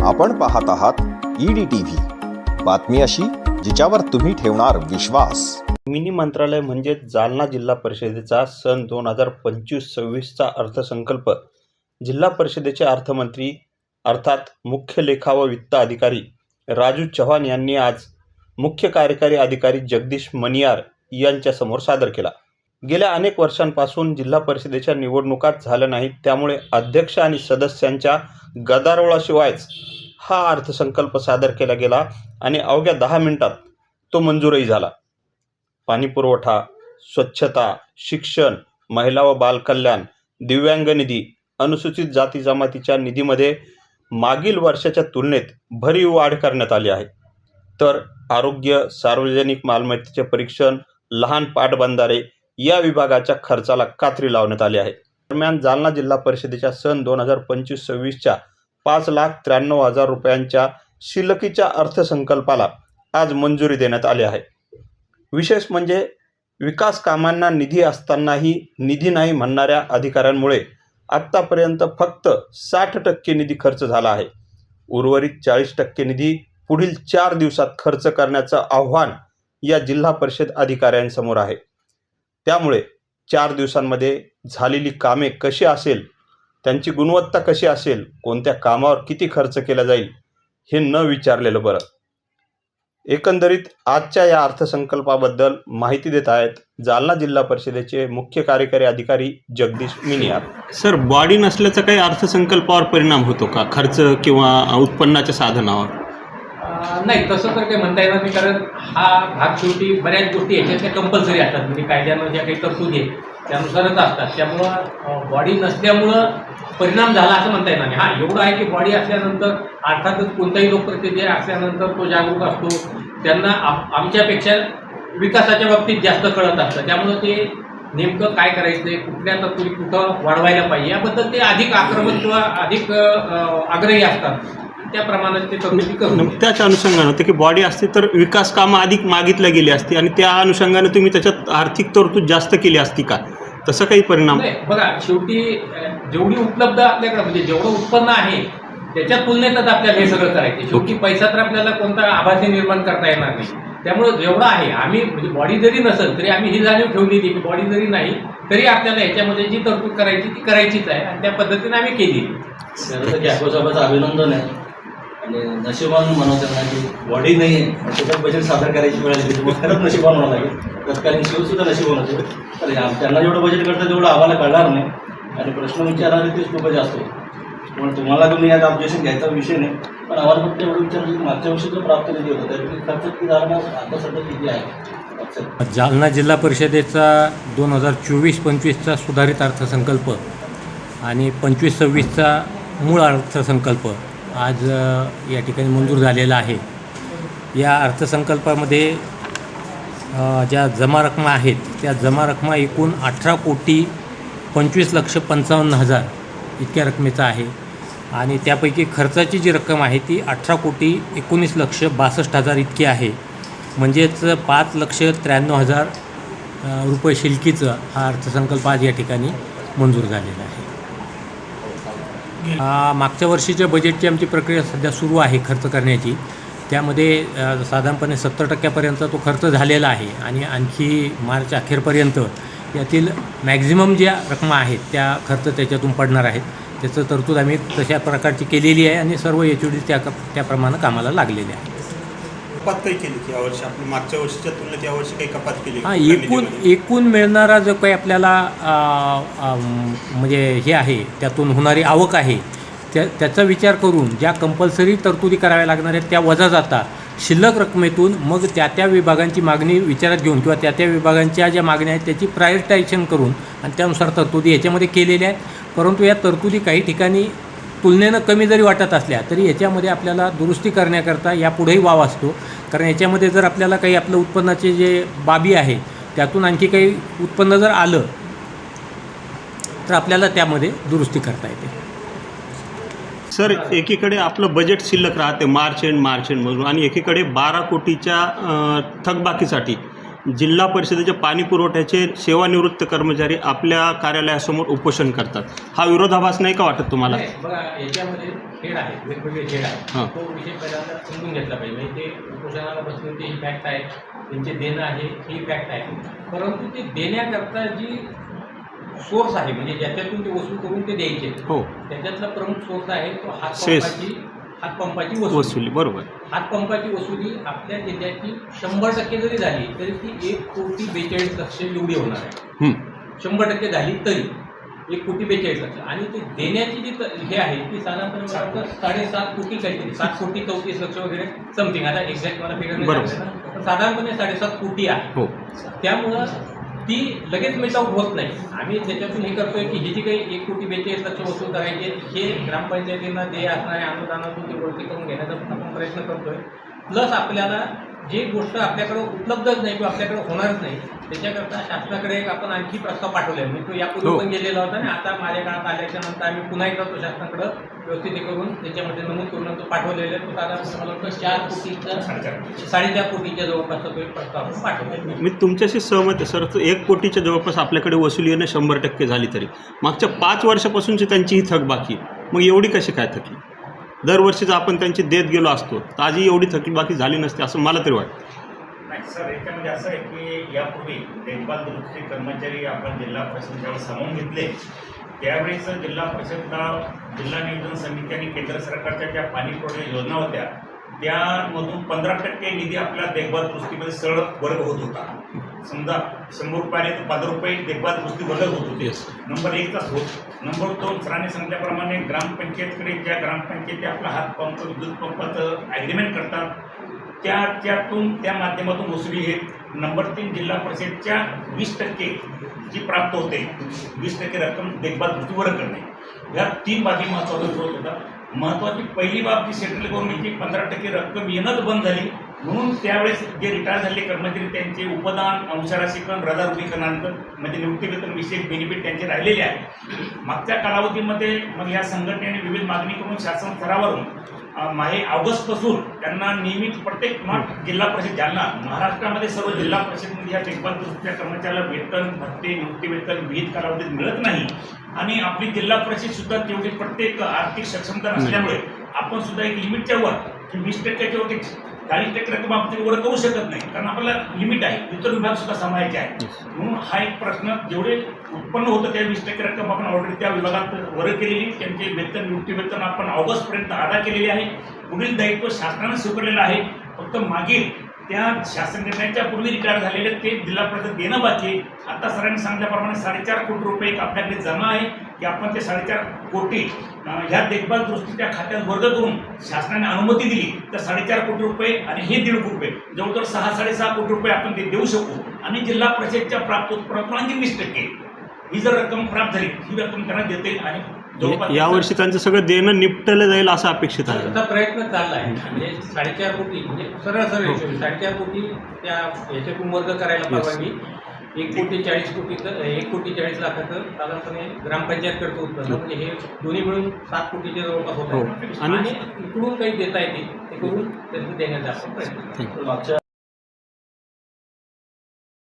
आपण पाहत आहात ईडी टीव्ही बातमी अशी जिच्यावर तुम्ही ठेवणार विश्वास. मिनी मंत्रालय म्हणजे जालना जिल्हा परिषदेचा सन दोन हजार पंचवीस सव्वीसचा अर्थसंकल्प. जिल्हा परिषदेचे अर्थमंत्री अर्थात मुख्य लेखा व वित्त अधिकारी राजू चव्हाण यांनी आज मुख्य कार्यकारी अधिकारी जगदीश मनियार यांच्यासमोर सादर केला. गेल्या अनेक वर्षांपासून जिल्हा परिषदेच्या निवडणुकात झाल्या नाहीत त्यामुळे अध्यक्ष आणि सदस्यांच्या गदारोळाशिवायच हा अर्थसंकल्प सादर केला गेला आणि अवघ्या दहा मिनिटात तो मंजूरही झाला. पाणीपुरवठा स्वच्छता शिक्षण महिला व बालकल्याण दिव्यांग निधी अनुसूचित जाती जमातीच्या निधीमध्ये मागील वर्षाच्या तुलनेत भरीव वाढ करण्यात आली आहे. तर आरोग्य सार्वजनिक मालमत्तेचे परीक्षण लहान पाटबंधारे या विभागाच्या खर्चाला कात्री लावण्यात आली आहे. दरम्यान जालना जिल्हा परिषदेच्या सन दोन हजार पंचवीस सव्वीसच्या पाच लाख त्र्याण्णव हजार रुपयांच्या शिल्लकीच्या अर्थसंकल्पाला आज मंजुरी देण्यात आली आहे. विशेष म्हणजे विकास कामांना निधी असतानाही निधी नाही म्हणणाऱ्या अधिकाऱ्यांमुळे आत्तापर्यंत फक्त साठ टक्के निधी खर्च झाला आहे. उर्वरित चाळीस टक्के निधी पुढील चार दिवसात खर्च करण्याचं आव्हान या जिल्हा परिषद अधिकाऱ्यांसमोर आहे. त्यामुळे चार दिवसांमध्ये झालेली कामे कशी असेल त्यांची गुणवत्ता कशी असेल कोणत्या कामावर किती खर्च केला जाईल हे न विचारलेलं बरं. एकंदरीत आजच्या या अर्थसंकल्पाबद्दल माहिती देत आहेत जालना जिल्हा परिषदेचे मुख्य कार्यकारी अधिकारी जगदीश मिनियार. सर बॉडी नसल्याचा काही अर्थसंकल्पावर परिणाम होतो का? खर्च किंवा उत्पन्नाच्या साधनावर? नाही तसं तर काही म्हणता येणार नाही कारण हा भाग शेवटी बऱ्याच गोष्टी याच्यातल्या कंपल्सरी असतात. म्हणजे कायद्यानं ज्या काही तरतुदी आहे त्यानुसारच असतात. त्यामुळं बॉडी नसल्यामुळं परिणाम झाला असं म्हणता येणार नाही. हां एवढं आहे की बॉडी असल्यानंतर अर्थातच कोणताही लोकप्रतिनिधी असल्यानंतर तो जागरूक असतो. त्यांना आम आमच्यापेक्षा विकासाच्या बाबतीत जास्त कळत असतं. त्यामुळं ते नेमकं काय करायचं आहे कुठल्या तरतुदी कुठं वाढवायला पाहिजे याबद्दल ते अधिक आक्रमक किंवा अधिक आग्रही असतात. त्याप्रमाणे ते तरतुदी करून त्याच्या अनुषंगानं होते की बॉडी असते तर विकास कामं अधिक मागितल्या गेली असती आणि त्या अनुषंगानं तुम्ही त्याच्यात आर्थिक तरतूद जास्त केली असती का? तसं काही परिणाम? नाही बघा शेवटी जेवढी उपलब्ध आपल्याकडे म्हणजे जेवढं उत्पन्न आहे त्याच्या तुलनेतच आपल्याला हे सगळं करायचं शेवटी पैसा तर आपल्याला कोणता आभासी निर्माण करता येणार नाही. त्यामुळं जेवढं आहे आम्ही म्हणजे बॉडी जरी नसेल तरी आम्ही ही जाणीव ठेवलेली की बॉडी जरी नाही तरी आपल्याला याच्यामध्ये जी तरतूद करायची ती करायचीच आहे. आणि त्या पद्धतीने आम्ही केली. साहेबाचं अभिनंदन आहे. म्हणजे नशिबान म्हणावं त्यांना की बॉडी नाही आहे त्याच्यात बजेट सादर करायची वेळ आली मग खरंच नशिबान म्हणावं लागेल. तत्कालीन शिवसुद्धा नशिबान होते तर त्यांना जेवढं बजेट करतं तेवढं आम्हाला कळणार नाही. आणि प्रश्न विचारणारे तेच खूप जास्त होते पण तुम्हाला तुम्ही यात ऑब्जेक्शन घ्यायचा विषय नाही. पण आम्हाला फक्त एवढं विचारलं की मागच्या वर्षी जो प्राप्त निधी होता त्यापैकी खर्च किती झाला आता सध्या किती आहे? जालना जिल्हा परिषदेचा दोन हजार चोवीस पंचवीसचा सुधारित अर्थसंकल्प आणि पंचवीस सव्वीसचा मूळ अर्थसंकल्प आज या ठिकाणी मंजूर झालेला आहे. या अर्थसंकल्पामध्ये ज्या जमा रकमा आहेत त्या जमा रकमा एकूण अठरा कोटी पंचवीस लक्ष पंचावन्न हजार इतक्या रकमेचा आहे. आणि त्यापैकी खर्चाची जी रक्कम आहे ती अठरा कोटी एकोणीस लक्ष बासष्ट हजार इतकी आहे. म्हणजेच पाच लक्ष त्र्याण्णव हजार रुपये शिल्कीचं हा अर्थसंकल्प आज या ठिकाणी मंजूर झालेला आहे. मागच्या वर्षीच्या बजेटची आमची प्रक्रिया सध्या सुरू आहे खर्च करण्याची. त्यामध्ये साधारणपणे सत्तर टक्क्यापर्यंत तो खर्च झालेला आहे आणि आणखी मार्च अखेरपर्यंत यातील मॅक्झिमम ज्या रकमा आहेत त्या खर्च त्याच्यातून पडणार आहेत. त्याचं तरतूद आम्ही तशा प्रकारची केलेली आहे आणि सर्व एच ओ डी त्या त्याप्रमाणे कामाला लागलेले आहे. कपात काही केली की यावर्षी आपली मागच्या वर्षीच्या तुलनेत यावर्षी काही कपात केली हां एकूण? एकूण मिळणारा जो काही आपल्याला म्हणजे हे आहे त्यातून होणारी आवक आहे त्या त्याचा विचार करून ज्या कंपल्सरी तरतुदी कराव्या लागणार आहेत त्या वजा जाता शिल्लक रकमेतून मग त्या त्या विभागांची मागणी विचारात घेऊन किंवा त्या त्या विभागांच्या ज्या मागण्या आहेत त्याची प्रायोरिटायझेशन करून आणि त्यानुसार तरतुदी याच्यामध्ये केलेल्या आहेत परंतु या तरतुदी काही ठिकाणी तुलनेनं कमी जरी वाटत असल्या तरी याच्यामध्ये आपल्याला दुरुस्ती करण्याकरता यापुढेही वाव असतो. कारण याच्यामध्ये जर आपल्याला काही आपलं उत्पन्नाचे जे बाबी आहे त्यातून आणखी काही उत्पन्न जर आलं तर आपल्याला त्यामध्ये दुरुस्ती करता येते. सर एकीकडे आपलं बजेट शिल्लक राहते मार्च एंड मार्च एंड म्हणून आणि एकीकडे बारा कोटीच्या थकबाकीसाठी. जिल्हा परिषदेच्या पाणी पुरवठ्याचे सेवानिवृत्त कर्मचारी आपल्या कार्यालयासमोर उपोषण करतात. हा विरोधाभास नाही का वाटत तुम्हाला? नाही, बघा याच्यामध्ये खेळ आहेत वेगवेगळे खेळ हां. आहेत तो विषय पहिल्यांदा समजून घेतला पाहिजे. म्हणजे ते उपोषणाला बसले ते ही फॅक्ट आहे त्यांचे देणं आहे ही फॅक्ट आहे. परंतु ते देण्याकरता जी सोर्स आहे म्हणजे ज्याच्यातून ते वसूल करून ते द्यायचे. हो. त्याच्यातला प्रमुख सोर्स आहे तो. हातपंपाची हातपंपाची वसुली. वसुली बरोबर. हातपंपाची वसुली आपल्या जिल्ह्याची शंभर टक्के जरी झाली तरी ती एक कोटी बेचाळीस लक्ष एवढी होणार आहे. शंभर टक्के झाली तरी एक कोटी बेचाळीस लक्ष. आणि ते देण्याची जी हे आहे ती साधारणपणे साडेसात कोटी काहीतरी सात कोटी चौतीस लक्ष वगैरे समथिंग. आता एक्झॅक्ट मला फिगर साधारणपणे साडेसात कोटी आहे. हो. त्यामुळं ती लगेच मिट होत नाही. आम्ही त्याच्यातून हे करतोय की ही जी काही एक कोटी बेचाळीस लक्ष वसूल करायचे हे ग्रामपंचायतींना देय असणाऱ्या अनुदानातून ते गोष्टी करून घेण्याचा आपण प्रयत्न करतोय. प्लस आपल्याला जे गोष्ट आपल्याकडे उपलब्धच नाही किंवा आपल्याकडे होणारच नाही त्याच्याकरता शासनाकडे एक आपण आणखी प्रस्ताव पाठवले मी तो यापूर्वी हो. पण गेलेला होता आणि आता माझ्या काळात आल्याच्यानंतर आम्ही पुन्हा एकदा तो शासनाकडे व्यवस्थित हे करून त्याच्यामध्ये नमूद करून तो पाठवलेला आहे तो साधारण मला वाटतं चार कोटीचा साडेचार कोटीच्या जवळपास तो एक प्रस्ताव आपण पाठवलेला आहे. मी तुमच्याशी सहमत आहे सर एक कोटीच्या जवळपास आपल्याकडे वसुली येणं शंभर टक्के झाली तरी मागच्या पाच वर्षापासूनची त्यांची ही थक बाकी आहे. मग एवढी कशी काय थकली दरवर्षीच आपण त्यांची देत गेलो असतो तर आजही एवढी थकीबाकी झाली नसते असं मला तरी वाटतं. नाही सर याच्यामध्ये म्हणजे असं आहे की यापूर्वी देखभाल दुरुस्ती कर्मचारी आपण जिल्हा परिषद ज्यावेळेस सामावून घेतले. त्यावेळेस जिल्हा परिषदला जिल्हा नियोजन समिती आणि केंद्र सरकारच्या ज्या पाणी पुरवठा योजना होत्या त्यामधून पंधरा टक्के निधी आपल्या देखभाल दुरुस्तीमध्ये सरळ वर्ग होत होता. समजा शंभर रुपयाने तर पंधरा रुपये देखभाल दुरुस्ती वर्ग होत होते. नंबर एकचाच होत नंबर दोन सरांनी सांगितल्याप्रमाणे ग्रामपंचायतकडे ज्या ग्रामपंचायती आपला हातपंप विद्युत पंपाचं ॲग्रीमेंट करतात त्या त्यातून त्या माध्यमातून वसुली हे नंबर तीन जिल्हा परिषदच्या वीस टक्के जी प्राप्त होते वीस टक्के रक्कम देखभाल दृष्टीवर करणे. या तीन बाबी महत्त्वाचा स्रोत होता. महत्त्वाची पहिली बाब जी सेंट्रल गव्हर्नमेंटची पंधरा टक्के रक्कम येणंच बंद झाली. म्हणून त्यावेळेस जे रिटायर झालेले कर्मचारी त्यांचे उपदान अंशराशीकरण रजारुपीकरणानंतर म्हणजे निवृत्तीवेतन विशेष बेनिफिट त्यांचे राहिलेले आहे मागच्या कालावधीमध्ये मग या संघटनेने विविध मागणी करून शासन स्तरावरून माहे ऑगस्टपासून त्यांना नियमित प्रत्येक जिल्हा परिषद जालना महाराष्ट्रामध्ये सर्व जिल्हा परिषदमध्ये या देखभाल दुरुस्तीच्या कर्मचाऱ्याला वेतन भत्ते निवृत्तीवेतन विहित कालावधीत मिळत नाही. आणि आपली जिल्हा परिषद सुद्धा तेवढी प्रत्येक आर्थिक सक्षमता नसल्यामुळे आपण सुद्धा एक लिमिटच्या वर वीस टक्क्याच्या वरती चाळीस टक्के रक्कम आपण वर करू शकत नाही कारण आपल्याला लिमिट आहे. इतर विभाग सुद्धा सांभाळायचे आहे म्हणून हा एक प्रश्न जेवढे उत्पन्न होतं त्या वीस टक्के रक्कम आपण ऑलरेडी त्या विभागात वर केलेली त्यांचे वेतन निवृत्ती वेतन आपण ऑगस्टपर्यंत अदा केलेले आहे. पुढील दायित्व शासनानं स्वीकारलेलं आहे. फक्त मागील त्या शासन निर्णयाच्या पूर्वी रिटायर झालेले ते जिल्हा परिषद देणं बाकी आता सरांनी सांगितल्याप्रमाणे साडेचार कोटी रुपये एक आपल्याकडे जमा आहे. की आपण ते साडेचार कोटी ह्या देखभाल दृष्टीच्या खात्यात वर्ग करून शासनाने अनुमती दिली तर साडेचार कोटी रुपये आणि हे दीड कोटी रुपये. जवळजवळ सहा साडेसहा कोटी रुपये आपण ते देऊ शकू. आणि जिल्हा परिषदच्या प्राप्त उत्पन्नातून आणखी वीस टक्के. ही जर रक्कम प्राप्त झाली ही रक्कम त्यांना देते आणि जवळपास यावर्षी त्यांचं सगळं देणं निपटलं जाईल असं अपेक्षित आहे. प्रयत्न चालला आहे. म्हणजे साडेचार कोटी म्हणजे सरळ सरळ हिशोब साडेचार कोटी त्या याच्यातून वर्ग करायला. परवानगी. एक कोटी चाळीस कोटीचं एक कोटी चाळीस लाखाचं साधारणपणे ग्रामपंचायत करतो उत्पन्न म्हणजे हे दोन्ही मिळून सात कोटीच्या जवळपास होत हो. आणि- इकडून काही देता येतील ते करून त्यांचं देण्याचा आपण प्रयत्न. मागच्या